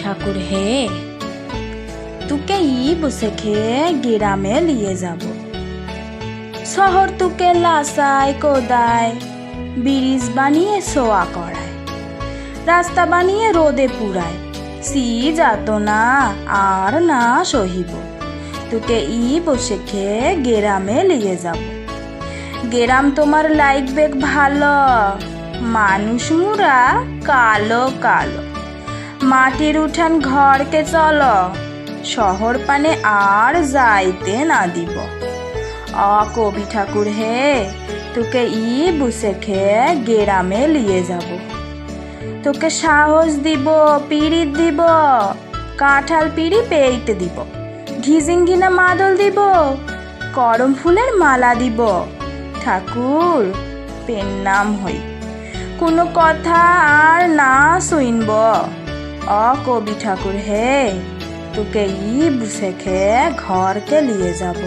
ঠাকুর হে তোকে ই বসে খেয়ে গ্রামে নিয়ে যাব শহর তোকে লাসায় কোদায় ব্রিজ বানিয়ে শোয়া করায় রাস্তা বানিয়ে রোদে পুরায় সি যাত না আর না সহিব তোকে ই বসে খেয়ে গ্রামে নিয়ে যাব গেরাম তোমার লাগবে ভালো মানুষ মুরা কালো কালো মাটির উঠান ঘরকে চলো, শহর পানে আর যাইতে না দিব। অ কবি ঠাকুর হে, তোকে ই বুসে খেয়ে গেরামে লিয়ে যাব। তোকে সাহস দিব, পিড়িত দিব, কাঁঠাল পিড়ি পেইতে দিব ঘিজিঙ্গিনা মাদল দিব, করম ফুলের মালা দিব। ঠাকুর, পেন নাম হই, কোনো কথা আর না শুনব। অ কবি ঠাকুর হে তোকে ই বুসে খেয়ে ঘরকে নিয়ে যাব